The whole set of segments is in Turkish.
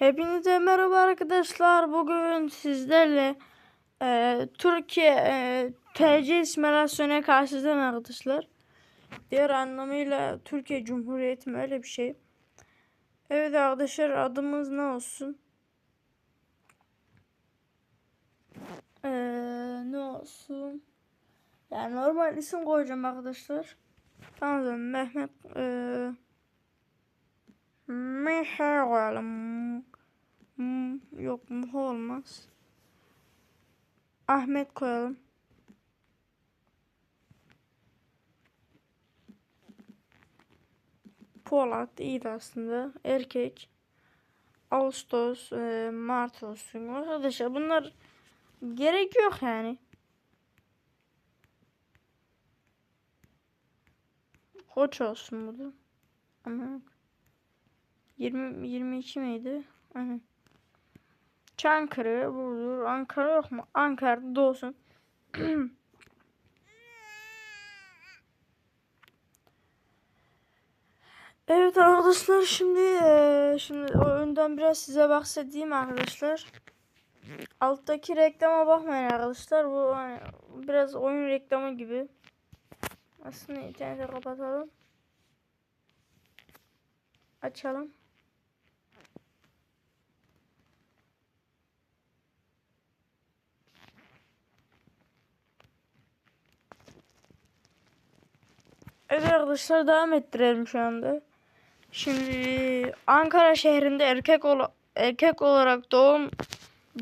Hepinize merhaba arkadaşlar. Bugün sizlerle e, Türkiye e, TC simülasyona karşıdan arkadaşlar. Diğer anlamıyla Türkiye Cumhuriyeti mi öyle bir şey. Evet arkadaşlar adımız ne olsun? E, ne olsun? Yani normal isim koyacağım arkadaşlar. Tamam Mehmet e, koyalım. Hmm, yok mu olmaz. Ahmet koyalım. Polat iyiydi aslında. Erkek. Ağustos, e, Mart olsun. Arkadaşlar bunlar gerek yok yani. Koç olsun bu da. Ama 20 22 miydi? Aynen. Çankırı, Burdur, Ankara yok mu? Ankara'da da olsun. evet arkadaşlar şimdi eee, şimdi önden biraz size bahsedeyim arkadaşlar. Alttaki reklama bakmayın arkadaşlar. Bu hani biraz oyun reklamı gibi. Aslında interneti kapatalım. Açalım. Evet arkadaşlar devam ettirelim şu anda. Şimdi Ankara şehrinde erkek ol erkek olarak doğum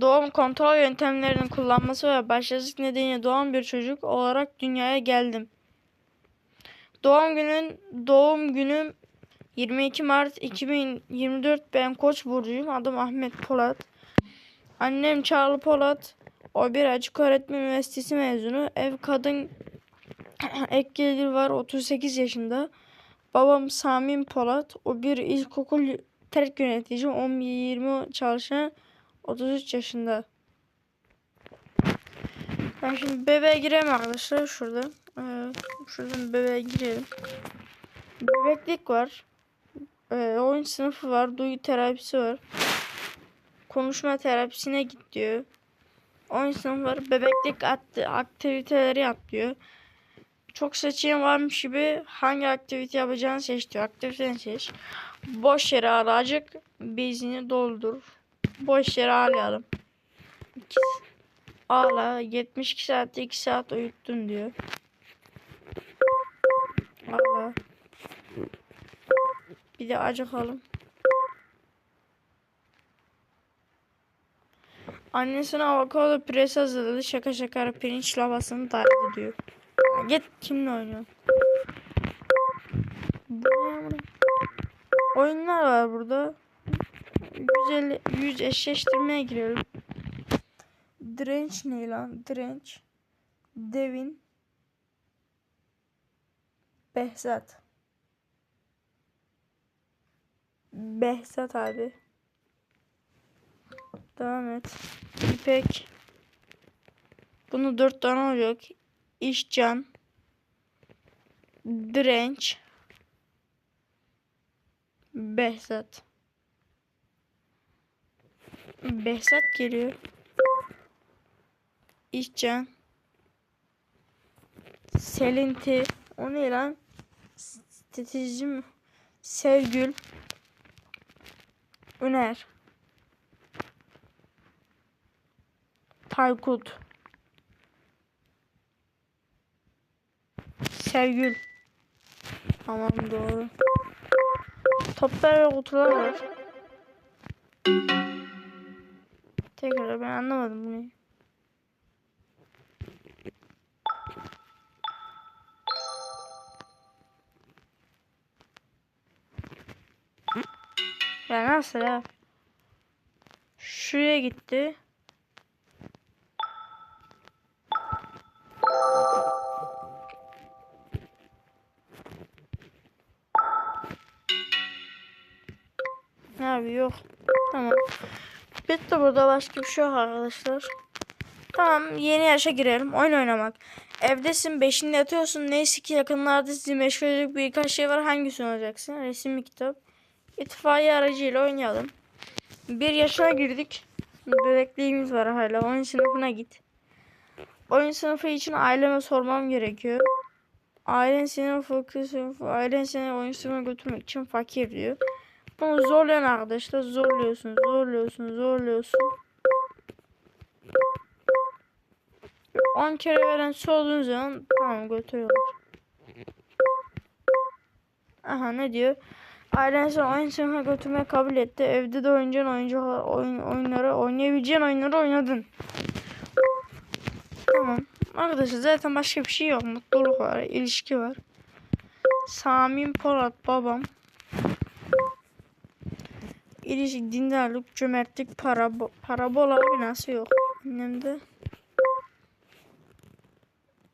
doğum kontrol yöntemlerinin kullanması ve başarısızlık nedeniyle doğan bir çocuk olarak dünyaya geldim. Doğum günün doğum günüm 22 Mart 2024 ben Koç burcuyum. Adım Ahmet Polat. Annem Çağrı Polat. O bir açık öğretmen üniversitesi mezunu. Ev kadın ek gelir var 38 yaşında. Babam Samim Polat. O bir ilkokul terk yönetici 11-20 çalışan 33 yaşında. Ben şimdi bebeğe gireyim arkadaşlar şurada. Ee, şuradan bebeğe girelim. Bebeklik var. Ee, oyun sınıfı var. Duygu terapisi var. Konuşma terapisine git diyor. Oyun sınıfı var. Bebeklik aktiviteleri yap diyor. Çok seçeneğin varmış gibi hangi aktivite yapacağını seç diyor. Aktiviteni seç. Boş yere aracık bezini doldur. Boş yere ağlayalım. İki- Ağla 72 saatte 2 saat uyuttun diyor. Ağla. Bir de acıkalım. Annesine avokado püresi hazırladı. Şaka şaka pirinç lavasını tarif ediyor. Git kimle oynuyorsun? Oyunlar var burada. 150 100 eşleştirmeye giriyorum. Direnç ne lan? Direnç. Devin. Behzat. Behzat abi. Devam et. İpek. Bunu dört tane olacak. İşcan. Direnç. Behzat. Behzat geliyor. İşcan. Selinti. O ne lan? Strateji mi? Sevgül. Üner. Taykut. Sevgül. Tamam doğru. Toplar kutular. Tekrar ben anlamadım bunu. Ya nasıl ya? Şuraya gitti. Abi yok. Tamam. Bitti burada başka bir şey yok arkadaşlar. Tamam yeni yaşa girelim. Oyun oynamak. Evdesin beşinde yatıyorsun. Neyse ki yakınlarda sizi meşgul edecek birkaç şey var. Hangisini olacaksın? Resimli kitap. İtfaiye aracıyla oynayalım. Bir yaşına girdik. Bebekliğimiz var hala. Oyun sınıfına git. Oyun sınıfı için aileme sormam gerekiyor. Ailen seni fakir sınıfı, ailen seni oyun sınıfına götürmek için fakir diyor. Bunu zorlayan arkadaşlar zorluyorsun, zorluyorsun, zorluyorsun. 10 kere veren sorduğun zaman tamam götürüyorlar. Aha ne diyor? Ailen seni oyun sınıfına götürmeyi kabul etti. Evde de oynayacağın oyuncaklar, oyun, oyunları, oynayabileceğin oyunları oynadın. Tamam. Arkadaşlar zaten başka bir şey yok. Mutluluk var, ilişki var. Samim Polat babam. İlişki, dindarlık, cömertlik, para, parabola binası yok. Annemde.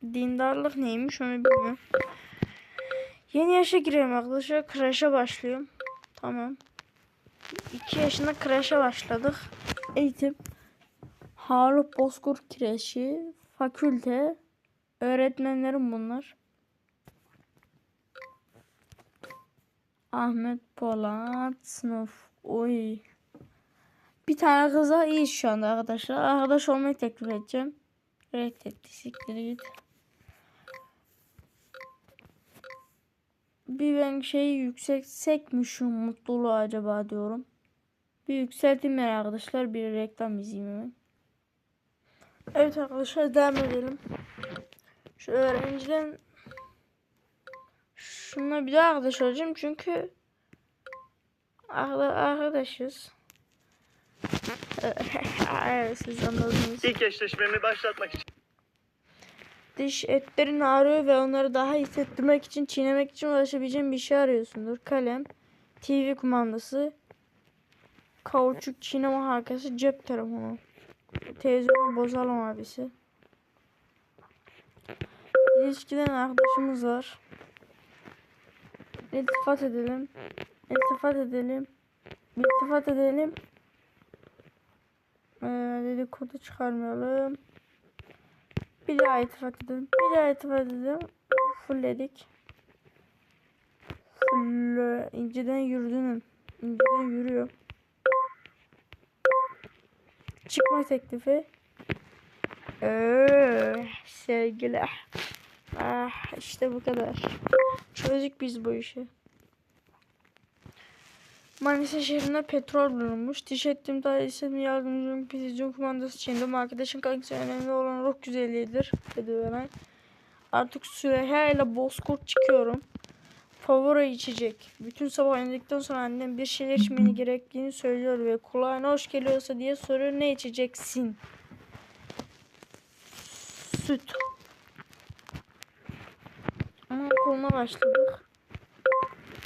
Dindarlık neymiş onu bilmiyorum. Yeni yaşa giriyorum arkadaşlar. Kreşe başlıyorum. Tamam. 2 yaşında kreşe başladık. Eğitim. Harun Bozkurt Kireçi, fakülte, öğretmenlerim bunlar. Ahmet Polat sınıf. Oy. Bir tane kıza iyi şu anda arkadaşlar. Arkadaş olmayı teklif edeceğim. Reddetti. Siktir git. Bir ben şeyi yükseltsek mi şu mutluluğu acaba diyorum. Bir yükselteyim ben arkadaşlar. Bir reklam izleyeyim hemen. Evet arkadaşlar devam edelim. Şu öğrenciden şuna bir daha arkadaş olacağım çünkü arkadaşız. siz anladınız. İlk eşleşmemi başlatmak için Diş etlerin ağrıyor ve onları daha hissettirmek için çiğnemek için ulaşabileceğin bir şey arıyorsundur. Kalem, TV kumandası, kauçuk çiğneme halkası, cep telefonu. Televizyonu bozalım abisi. İlişkiden arkadaşımız var. İltifat edelim. İltifat edelim. İltifat edelim. Ee, dedikodu çıkarmayalım. Bir daha iltifat edelim. Bir daha iltifat edelim. Fullledik. Full. İnceden yürüdüm. İnceden yürüyor. Çıkma teklifi. Ee, sevgiler. Ah, işte bu kadar. Çözdük biz bu işi. Manisa şehrinde petrol bulunmuş. Tişettim dairesinin yardımcının pisicin kumandası çiğndim. Arkadaşın kankisi önemli olan ruh güzelliğidir. Dedi bana. Artık Süreyya ile Bozkurt çıkıyorum. Favori içecek. Bütün sabah oynadıktan sonra annem bir şeyler içmeni gerektiğini söylüyor ve kulağına hoş geliyorsa diye soruyor ne içeceksin? Süt. Anaokuluna başladık.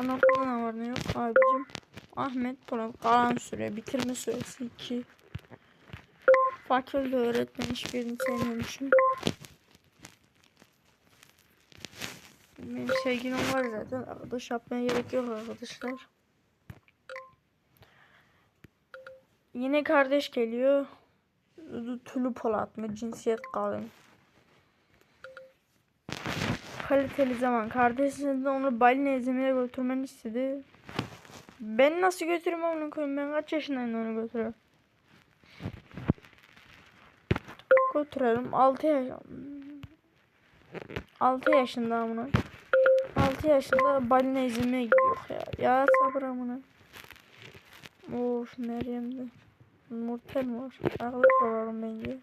Anaokuluna ne var ne yok abicim. Ahmet Polat kalan süre bitirme süresi 2. Fakülte öğretmen hiçbirini sevmemişim. Benim sevgilim var zaten. Arkadaş yapmaya gerek yok arkadaşlar. Yine kardeş geliyor. Tülü Polat mı? Cinsiyet kalın. Kaliteli zaman. Kardeşinin de onu balina izlemeye götürmeni istedi. Ben nasıl götürürüm onu koyayım? Ben kaç yaşındayım da onu götürüyorum? Götürelim. 6 yaş 6 yaşında amına. 6 yaşında balina izlemeye gidiyor ya. Ya sabır amına. Of Meryem'de. Nurten var. Arkadaş olalım bence.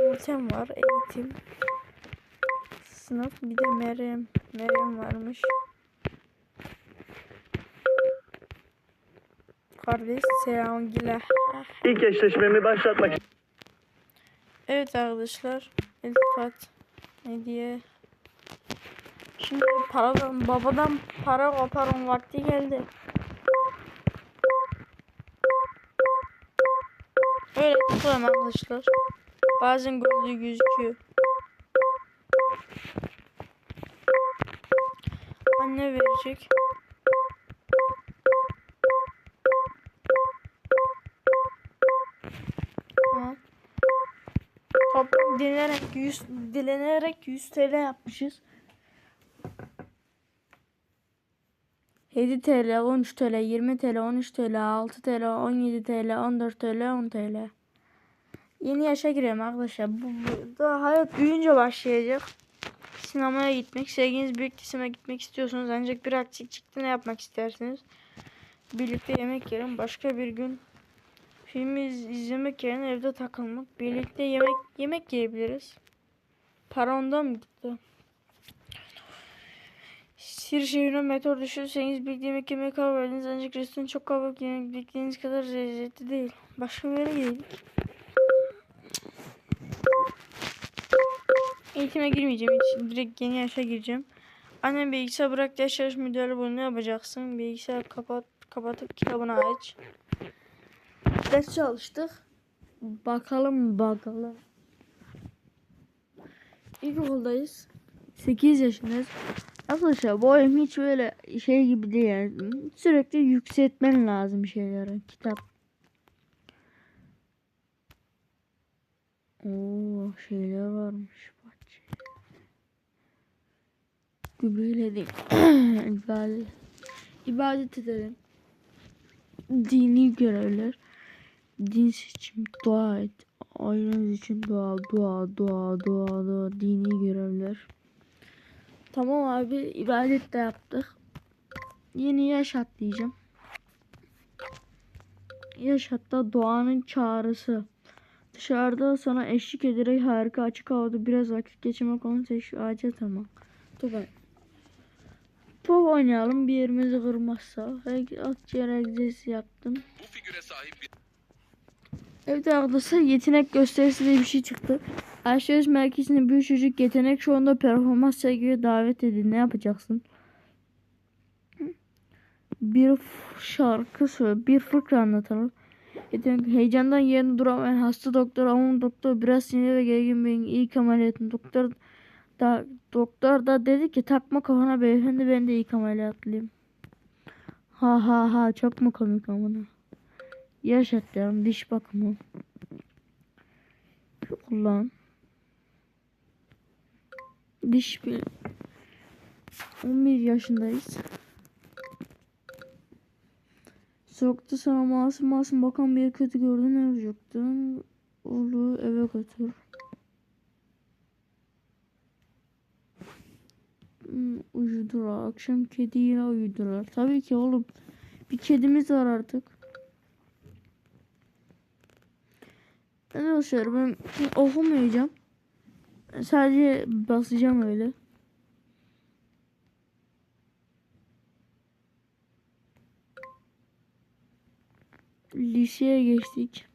Nurten var. Eğitim. Sınıf. Bir de Meryem. Meryem varmış. Kardeş selamgile. ilk eşleşmemi başlatmak Evet arkadaşlar. İltifat. Hediye. Şimdi paradan babadan para koparın vakti geldi. Öyle tutuyorum arkadaşlar. Bazen gördüğü gözüküyor. Anne verecek. Tamam. Toplam dilenerek 100 dilenerek 100 TL yapmışız. 7 TL, 13 TL, 20 TL, 13 TL, 6 TL, 17 TL, 14 TL, 10 TL. Yeni yaşa giriyorum arkadaşlar. Bu, bu da hayat büyüyünce başlayacak. Sinemaya gitmek, sevginiz birlikte gitmek istiyorsunuz ancak bir aksilik çıktı ne yapmak istersiniz? Birlikte yemek yerim. Başka bir gün film iz- izlemek yerine evde takılmak. Birlikte yemek yemek yiyebiliriz. Para ondan mı gitti? Sir şehrine meteor düşürseniz birlikte yemek yemeye verdiniz ancak restoran çok kalabalık yemek beklediğiniz kadar lezzetli değil. Başka bir yere gidelim. Eğitime girmeyeceğim. Hiç direkt yeni yaşa gireceğim. Annem bilgisayar bırak ders çalış müdahale bunu ne yapacaksın? Bilgisayar kapat kapatıp kitabını aç. Ders çalıştık. Bakalım bakalım. İlkokuldayız. 8 yaşındayız. Arkadaşlar bu oyun hiç böyle şey gibi değil. Sürekli yükseltmen lazım şeyleri. Kitap. Oo şeyler varmış. Bahçe. Gübreledik. İbadet. İbadet edelim. Dini görevler. Din için dua et. Aileniz için dua, dua, dua, dua, dua. Dini görevler. Tamam abi ibadet de yaptık. Yeni yaş atlayacağım. Yaş hatta doğanın çağrısı. Dışarıda sana eşlik ederek harika açık havada biraz vakit geçirmek onu teşvik. Top oyn- Top oynayalım bir yerimizi kırmazsa. Akciğer egzersizi yaptım. Bu figüre sahip bir Evde arkadaşlar yetenek gösterisi diye bir şey çıktı. Alışveriş merkezinde bir çocuk yetenek şovunda performans sergiye davet edildi. Ne yapacaksın? Bir şarkı söyle, bir fıkra anlatalım. Yetenek, heyecandan yerinde duramayan hasta doktor, ama doktor biraz sinirli ve gergin bir ilk ameliyatını. Doktor da, doktor da dedi ki takma kafana beyefendi ben de ilk ameliyatlıyım. Ha ha ha çok mu komik amına. Yaşatacağım diş bakımı. Kullan. Diş bir 11 yaşındayız. Sokakta sana masum masum bakan bir kötü gördün ne yapacaktın? Oğlu eve götür. Hmm, uyudular. Akşam kediyle uyudular. Tabii ki oğlum. Bir kedimiz var artık. Arkadaşlar ben okumayacağım. Sadece basacağım öyle. Liseye geçtik.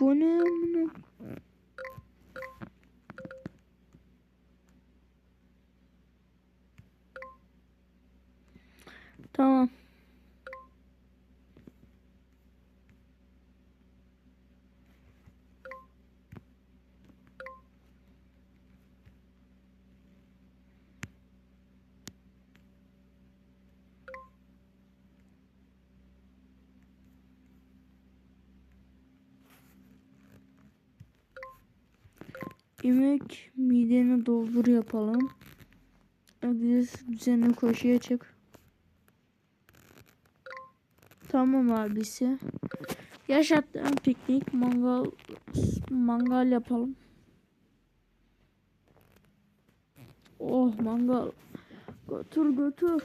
Bu ne amına? Tamam. Yemek mideni doldur yapalım. Egzersiz düzenli koşuya çık. Tamam abisi. Yaşattığım piknik mangal mangal yapalım. Oh mangal. Götür götür.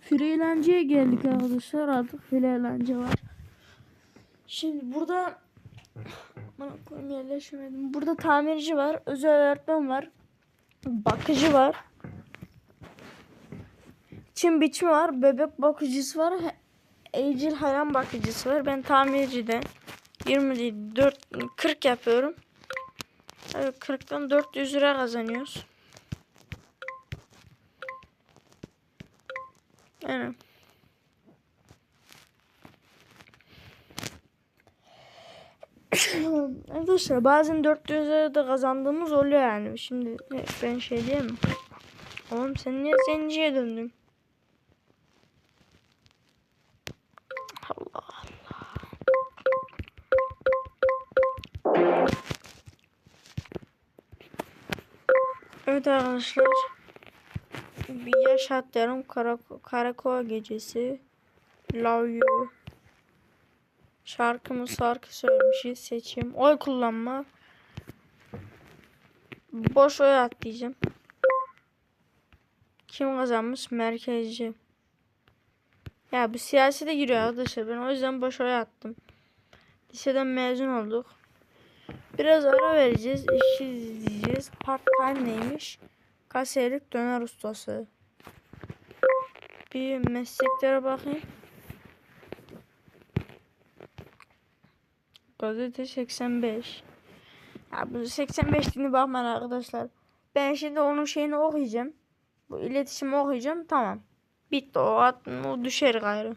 Freelance'ye geldik arkadaşlar. Artık freelance var. Şimdi burada bana yerleşemedim. Burada tamirci var. Özel öğretmen var. Bakıcı var. Çim biçimi var. Bebek bakıcısı var. Evcil hayvan bakıcısı var. Ben tamircide 20 değil 4 40 yapıyorum. Evet 40'tan 400 lira kazanıyoruz. Yani. Arkadaşlar bazen 400 lira da kazandığımız oluyor yani. Şimdi ben şey diyemem. Oğlum sen niye zenciye döndün? Evet arkadaşlar. Bir yaş atlarım Karak Karakova gecesi. Love you. Şarkımı şarkı söylemişiz. Seçim. Oy kullanma. Boş oy at diyeceğim. Kim kazanmış? Merkezci. Ya bu siyasete giriyor arkadaşlar. Ben o yüzden boş oy attım. Liseden mezun olduk. Biraz ara vereceğiz. İşi izleyeceğiz. Part time neymiş? Kasiyerlik döner ustası. Bir mesleklere bakayım. Gazete 85. Ya bu 85 dini bakmayın arkadaşlar. Ben şimdi onun şeyini okuyacağım. Bu iletişimi okuyacağım. Tamam. Bitti o at o düşer gayrı.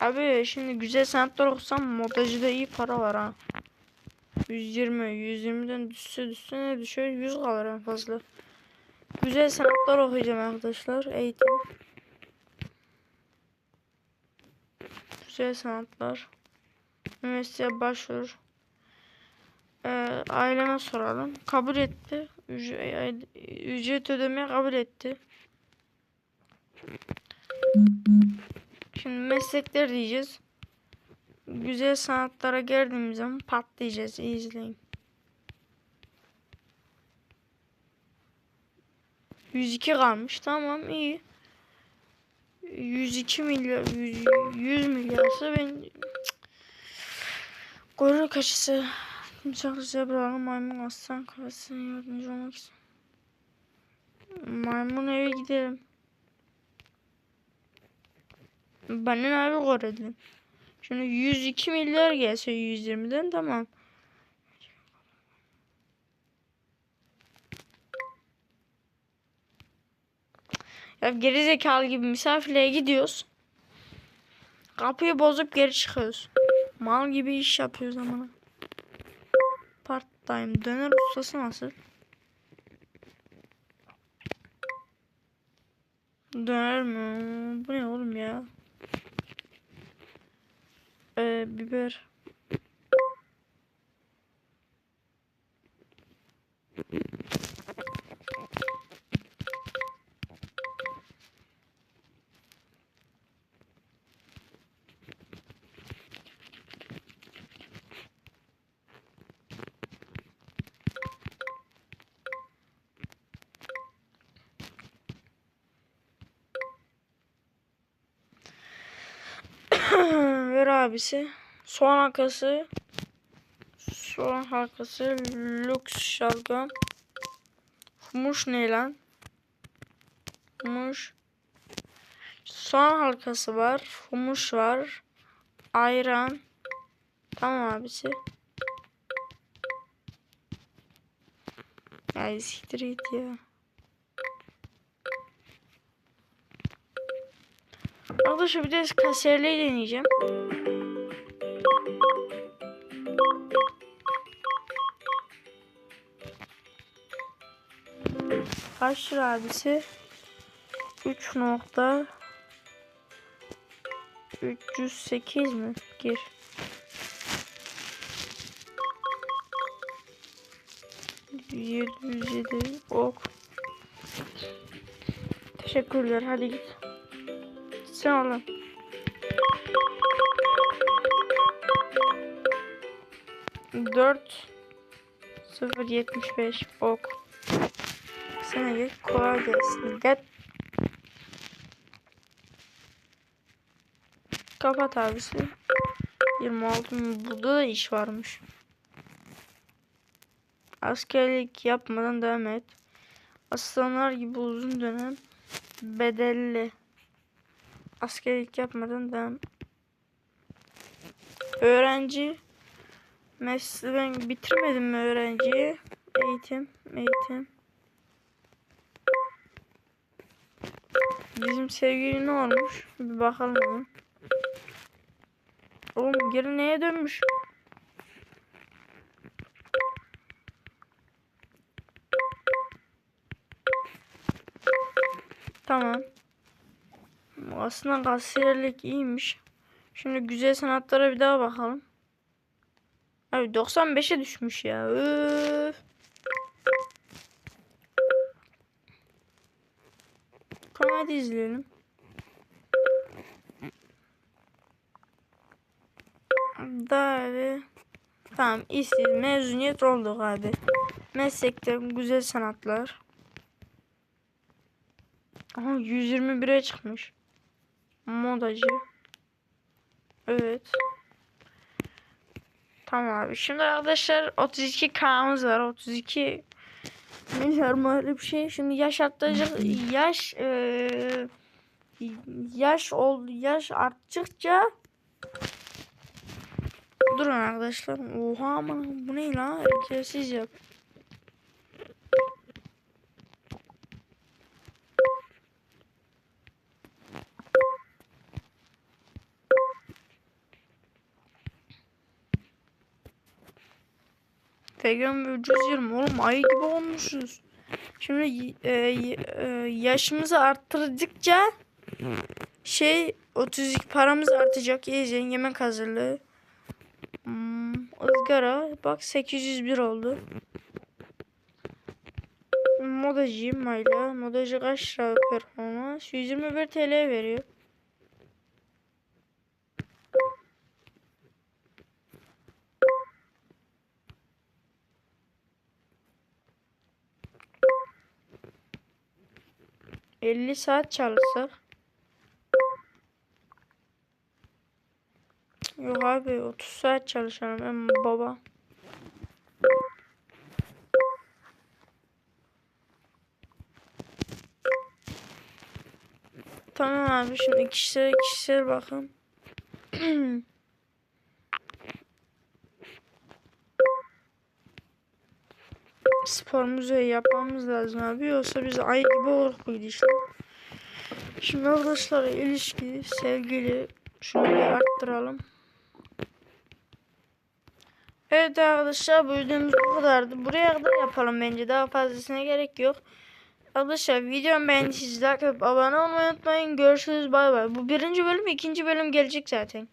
Abi şimdi güzel sanatlar okusam modacıda iyi para var ha. 120, 120'den düşse düşse ne düşer? 100 kalır en fazla. Güzel sanatlar okuyacağım arkadaşlar. Eğitim. Güzel sanatlar. Üniversiteye başvur. Ee, aileme soralım. Kabul etti. Ücret, ücret ödemeye kabul etti. Şimdi meslekler diyeceğiz. Güzel sanatlara geldiğimiz zaman patlayacağız. İyi izleyin. 102 kalmış. Tamam iyi. 102 milyar 100, 100 milyarsa ben Goril kaşısı Timsahlı zebralı maymun aslan karasına yardımcı olmak istiyorum. Maymun eve gidelim. Benim abi gorildim. Şimdi 102 milyar gelse 120'den tamam. Ya gerizekalı gibi misafirliğe gidiyoruz. Kapıyı bozup geri çıkıyoruz. Mal gibi iş yapıyoruz amına. Part time döner ustası nasıl? Döner mi? Bu ne oğlum ya? Ee, biber. Abisi. Soğan halkası. Soğan halkası. Lüks şalgam. Humuş ne lan? Humuş. Soğan halkası var. Humuş var. Ayran. Tamam abisi. Ya siktir git ya. Arkadaşlar bir de kasiyerliği deneyeceğim. Lira abisi? 3 nokta 308 mi? Gir. Yedi ok. Teşekkürler. Hadi git. Sen oğlum. Dört sıfır yetmiş beş ok. Gel kolay gelsin. Gel. Kapat abisi. 26 mı? Burada da iş varmış. Askerlik yapmadan devam et. Aslanlar gibi uzun dönem bedelli. Askerlik yapmadan devam. Öğrenci mesleği ben bitirmedim mi öğrenciyi? Eğitim, eğitim. Bizim sevgili ne olmuş? Bir bakalım. Oğlum geri neye dönmüş? Tamam. Aslında kasiyerlik iyiymiş. Şimdi güzel sanatlara bir daha bakalım. Abi 95'e düşmüş ya. Üf. Tamam hadi izleyelim. Abi. Tamam işsiz mezuniyet olduk abi. Meslekte güzel sanatlar. Aha 121'e çıkmış. Modacı. Evet. Tamam abi. Şimdi arkadaşlar 32 K'mız var. 32 mı öyle bir şey. Şimdi yaş arttıkça yaş eee, yaş ol yaş arttıkça Durun arkadaşlar. Oha aman bu ne la? Egzersiz yap. Ve ucuz yiyorum oğlum ayı gibi olmuşuz. Şimdi e, e, yaşımızı arttırdıkça şey 32 paramız artacak. Yiyeceğin yemek hazırlığı. Hmm, ızgara bak 801 oldu. Modacıyım hala. Modacı kaç lira performans? 121 TL veriyor. ...50 saat çalışsak... Yok abi 30 saat çalışalım ben baba. Tamam abi şimdi kişisel kişisel bakın. Sporumuzu yapmamız lazım abi yoksa biz ay gibi olur bu. Şimdi arkadaşlar ilişki, sevgili şunu bir arttıralım. Evet arkadaşlar bu videomuz bu kadardı. Buraya kadar yapalım bence. Daha fazlasına gerek yok. Arkadaşlar videomu beğendiyseniz like abone olmayı unutmayın. Görüşürüz bay bay. Bu birinci bölüm ikinci bölüm gelecek zaten.